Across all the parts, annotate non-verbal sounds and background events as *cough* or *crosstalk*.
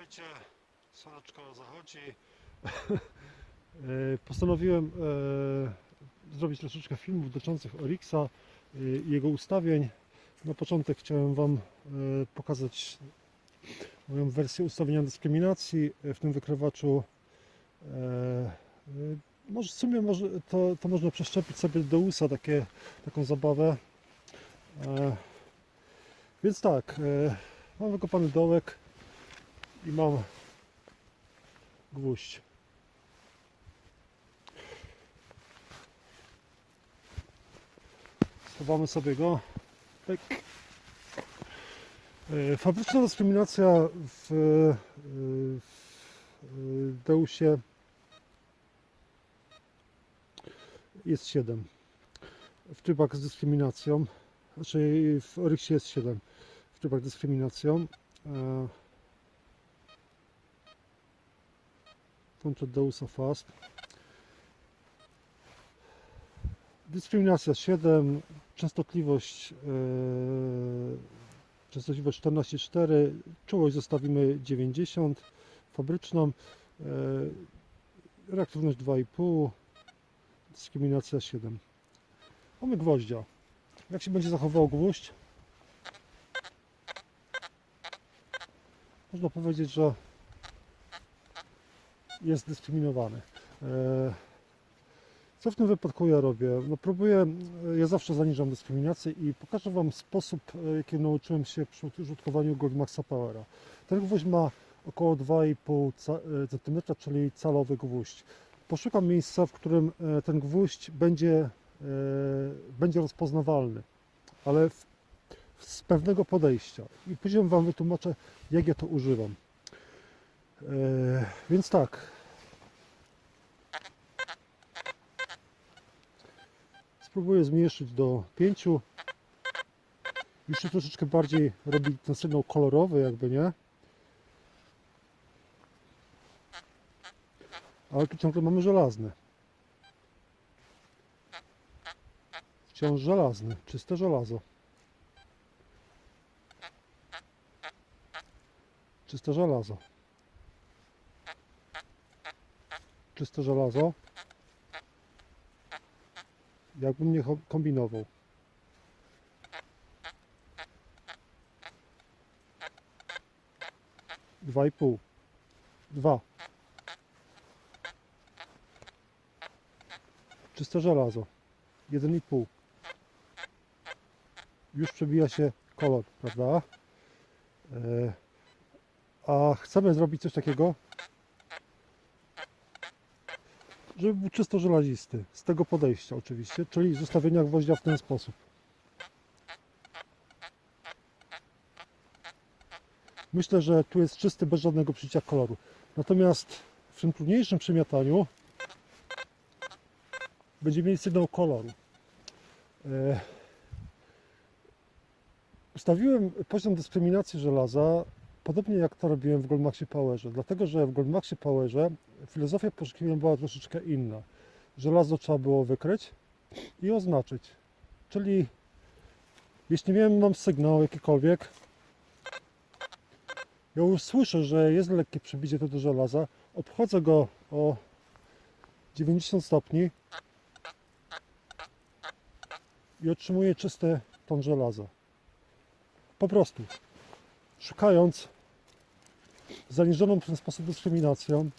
Witajcie, słoneczko zachodzi. *laughs* E, Postanowiłem e, zrobić troszeczkę filmów dotyczących Orixa i jego ustawień. Na początek chciałem Wam e, pokazać moją wersję ustawienia dyskryminacji w tym wykrywaczu. Może w sumie może, to, to można przeszczepić sobie do USA takie, taką zabawę. Więc tak, mam wykopany dołek i mam gwóźdź. Schowamy sobie go. E, Fabryczna dyskryminacja w, e, w Deusie jest 7. W trybach z dyskryminacją, znaczy w Oryxie jest 7 w trybach dyskryminacją. Włączę Deusa Fast. Dyskryminacja 7, częstotliwość, e, częstotliwość 14,4, czułość zostawimy 90, fabryczną, e, reaktywność 2,5, dyskryminacja 7. Mamy gwoździa. Jak się będzie zachował gwóźdź? Można powiedzieć, że jest dyskryminowany. E, Co w tym wypadku ja robię? No próbuję, ja zawsze zaniżam dyskryminację i pokażę Wam sposób, e, jaki nauczyłem się przy użytkowaniu Goldmaxa Powera. Ten gwóźdź ma około 2,5 ca- e, cm, czyli calowy gwóźdź. Poszukam miejsca, w którym e, ten gwóźdź będzie, e, będzie rozpoznawalny, ale w, z pewnego podejścia. I później Wam wytłumaczę, jak ja to używam. E, więc tak. Spróbuję zmniejszyć do 5. Już się troszeczkę bardziej robi ten sygnał kolorowy, jakby nie. Ale tu ciągle mamy żelazny. Wciąż żelazny, czyste żelazo. Czyste żelazo. Czyste żelazo. Jakbym nie kombinował. Dwa i pół. Dwa. Czyste żelazo. Jeden i pół. Już przebija się kolor, prawda? E, a chcemy zrobić coś takiego, żeby był czysto żelazisty. Z tego podejścia oczywiście, czyli zostawienia gwoździa w ten sposób. Myślę, że tu jest czysty, bez żadnego przycicia koloru. Natomiast w tym trudniejszym przemiataniu będzie mieć sygnał koloru. E, Ustawiłem poziom dyskryminacji żelaza podobnie jak to robiłem w Goldmaxie Powerze. Dlatego, że w Goldmaxie Powerze filozofia poszukiwania była troszeczkę inna. Żelazo trzeba było wykryć i oznaczyć. Czyli jeśli miałem mam sygnał jakikolwiek, ja już słyszę, że jest lekkie przybicie tu do żelaza, obchodzę go o 90 stopni i otrzymuję czysty ton żelaza. Po prostu. Szukając zaniżoną w ten sposób dyskryminacją,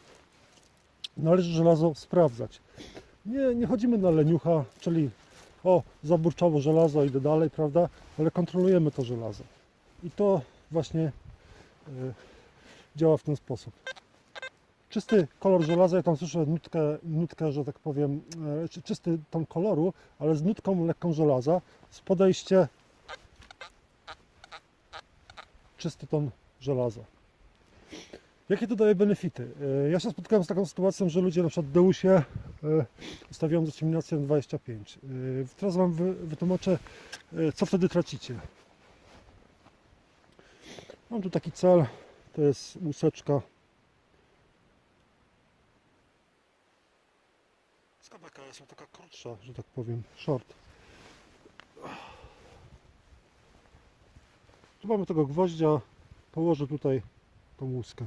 należy żelazo sprawdzać. Nie, nie chodzimy na leniucha, czyli o, zaburczało żelazo, idę dalej, prawda? Ale kontrolujemy to żelazo. I to właśnie e, działa w ten sposób. Czysty kolor żelaza, ja tam słyszę nutkę, nutkę że tak powiem, e, czy- czysty ton koloru, ale z nutką lekką żelaza, z podejście czysty ton żelaza. Jakie to daje benefity? E, Ja się spotkałem z taką sytuacją, że ludzie na przykład w Deusie e, ustawiają dyskryminację na 25. E, Teraz Wam wy- wytłumaczę, e, co wtedy tracicie. Mam tu taki cel, to jest łuseczka. Skabeka jest taka krótsza, że tak powiem, short. Tu mamy tego gwoździa, położę tutaj tą łuskę.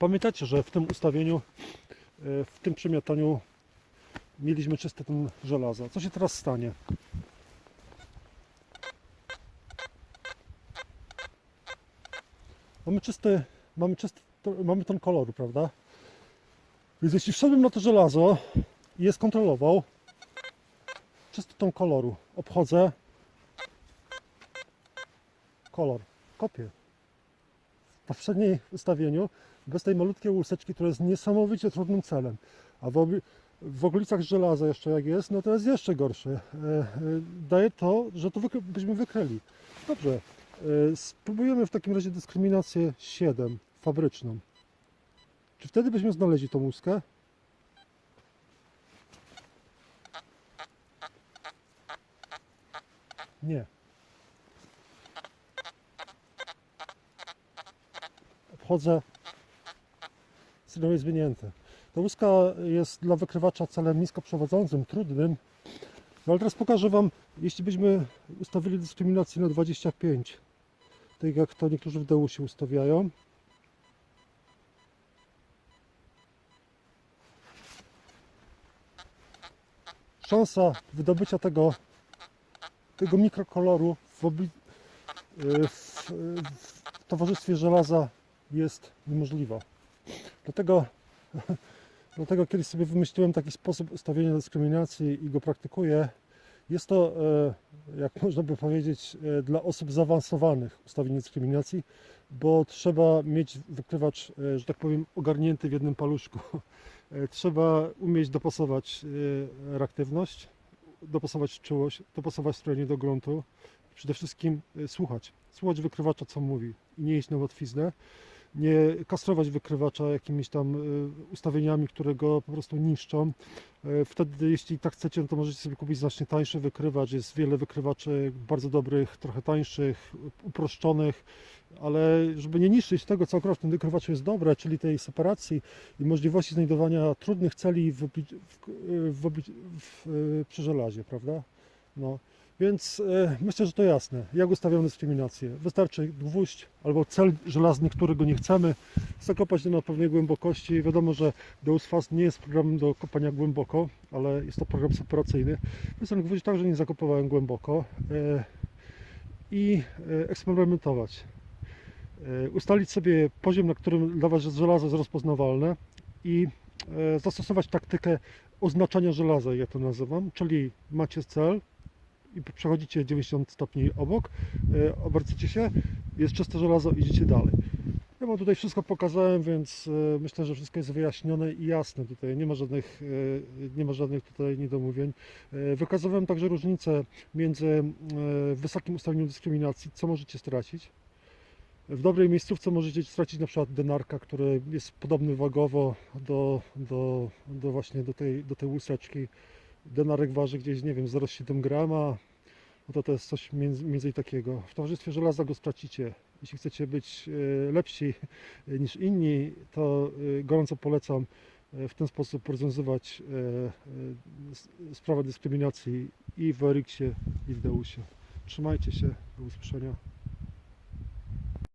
Pamiętacie, że w tym ustawieniu, e, w tym przemiataniu mieliśmy czyste ten żelazo. Co się teraz stanie? Mamy czysty, mamy czysty, mamy ton koloru, prawda? Więc jeśli wszedłbym na to żelazo i je skontrolował, czysty ton koloru, obchodzę kolor, kopię. Poprzedniej ustawieniu, bez tej malutkiej łuseczki, która jest niesamowicie trudnym celem, a w, w okolicach żelaza jeszcze jak jest, no to jest jeszcze gorsze. E, e, daje to, że to wykry- byśmy wykryli. Dobrze, e, spróbujemy w takim razie dyskryminację 7, fabryczną. Czy wtedy byśmy znaleźli tą łuskę? Nie. Obchodzę. Sygnał jest zwinięty. Ta łuska jest dla wykrywacza celem niskoprzewodzącym, trudnym. No ale teraz pokażę Wam, jeśli byśmy ustawili dyskryminację na 25, tak jak to niektórzy w dołu się ustawiają. Szansa wydobycia tego, tego mikrokoloru w, y, w, w towarzystwie żelaza jest niemożliwa. Dlatego, *laughs* dlatego kiedyś sobie wymyśliłem taki sposób ustawienia dyskryminacji i go praktykuję. Jest to, e, jak *laughs* można by powiedzieć, e, dla osób zaawansowanych ustawienie dyskryminacji, bo trzeba mieć wykrywacz, e, że tak powiem, ogarnięty w jednym paluszku. *laughs* Trzeba umieć dopasować reaktywność, dopasować czułość, dopasować strojenie do gruntu. Przede wszystkim słuchać. Słuchać wykrywacza, co mówi i nie iść na łatwiznę. Nie kastrować wykrywacza jakimiś tam e, ustawieniami, które go po prostu niszczą. E, Wtedy, jeśli tak chcecie, no to możecie sobie kupić znacznie tańszy wykrywacz. Jest wiele wykrywaczy bardzo dobrych, trochę tańszych, uproszczonych, ale żeby nie niszczyć tego, co akurat w tym wykrywaczu jest dobre, czyli tej separacji i możliwości znajdowania trudnych celi w, w, w, obli- w, e, przy żelazie, prawda? No. Więc e, myślę, że to jasne. Jak ustawiamy dyskryminację? Wystarczy gwóźdź albo cel żelazny, którego nie chcemy, zakopać na pewnej głębokości. Wiadomo, że Deus Fast nie jest programem do kopania głęboko, ale jest to program separacyjny. Więc ten gwóźdź także nie zakopowałem głęboko. E, I e, eksperymentować. Ustalić sobie poziom, na którym dla Was żelazo jest rozpoznawalne i zastosować taktykę oznaczania żelaza, ja to nazywam, czyli macie cel i przechodzicie 90 stopni obok, e, obracacie się, jest czyste żelazo, idziecie dalej. Ja Wam tutaj wszystko pokazałem, więc e, myślę, że wszystko jest wyjaśnione i jasne tutaj, nie ma żadnych, e, nie ma żadnych tutaj niedomówień. Wykazywałem także różnicę między wysokim ustawieniem dyskryminacji, co możecie stracić, w dobrej miejscówce możecie stracić na przykład denarka, który jest podobny wagowo do, do, do właśnie do tej, do tej łuseczki. Denarek waży gdzieś, nie wiem, 0,7 grama. No to to jest coś między, między takiego. W towarzystwie żelaza go stracicie. Jeśli chcecie być e, lepsi e, niż inni, to e, gorąco polecam w ten sposób rozwiązywać sprawę dyskryminacji i w Eriksie, i w Deusie. Trzymajcie się, do usłyszenia.